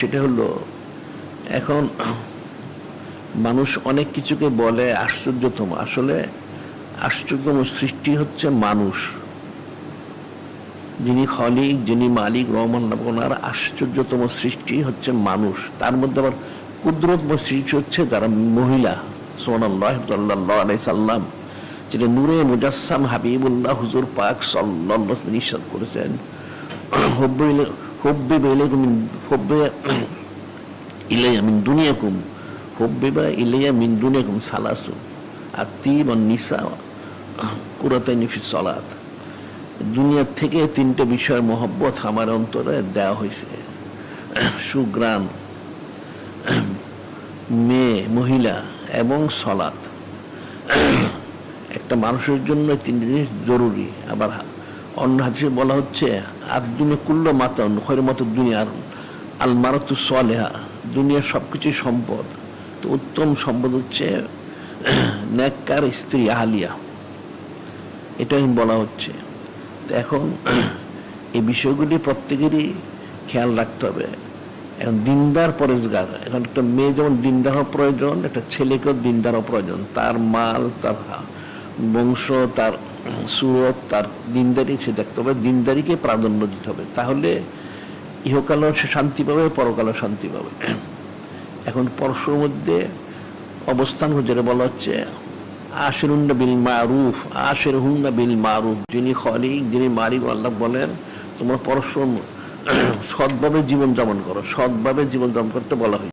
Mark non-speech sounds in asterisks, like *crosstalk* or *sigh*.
সেটা হলো, এখন মানুষ অনেক কিছুকে বলে আশ্চর্যতম। আসলে আশ্চর্যতম সৃষ্টি হচ্ছে মানুষ। যিনি খলিক, যিনি মালিক রহমান ওনার আশ্চর্যতম সৃষ্টি হচ্ছে মানুষ। তার মধ্যে আবার কুদরতম সৃষ্টি হচ্ছে যারা মহিলা। সোনাল্লাহ আলাই সাল্লাম যেটা নূরে মুজাসসাম হাবিবুল্লাহ হুজুর পাক সাল্লাহ নিঃশ্বাস করেছেন। হব্বে হব্বে বেলেকুম হব্বে ইলাইয়া মিন দুনিয়াকুম হব্বিবা ইলাইয়া মিন দুনিয়াকুম সালাসু আত্মীব নিসা কুরাতাইনি ফি সলাত দুনিয়ার থেকে তিনটে বিষয়ের মহব্বত আমার অন্তরে দেওয়া হয়েছে। সুগ্রাম মেয়ে, মহিলা এবং সলাৎ। একটা মানুষের জন্য তিনটে জিনিস জরুরি, আবার অন্য হাতে বলা হচ্ছে, আর দুনিয়া কুল্ল মাতন খয়ের মতো দুনিয়ার আল মারাতু সলেহা, দুনিয়ার সবকিছুই সম্পদ। তো উত্তম সম্পদ হচ্ছে ন্যাক্কার স্ত্রী আহালিয়া। এটাই বলা হচ্ছে। তো এখন *clears throat* এই বিষয়গুলি প্রত্যেকেরই খেয়াল রাখতে হবে। এখন দিনদার পরেজগার, এখন একটা মেয়ে যেমন দিনদার হওয়া প্রয়োজন, একটা ছেলেকেও দিনদার হওয়া প্রয়োজন। তার মাল, তার বংশ, তার সুরত তার দিনদারি, সে দেখতে হবে দিনদারিকে প্রাধান্য দিতে হবে। তাহলে ইহকালেও সে শান্তি পাবে, পরকালেও শান্তি পাবে। এখন পরশুর মধ্যে অবস্থান যেটা বলা হচ্ছে আশের হুন্না বিল মারুফ আশের হুন্না বিল মারুফ। যিনি খলিক, যিনি মালিক, আল্লাহ বলেন, তোমরা পরস্পর সৎভাবে জীবন যাপন করো। সৎভাবে জীবন যাপন করতে বলা হয়েছে।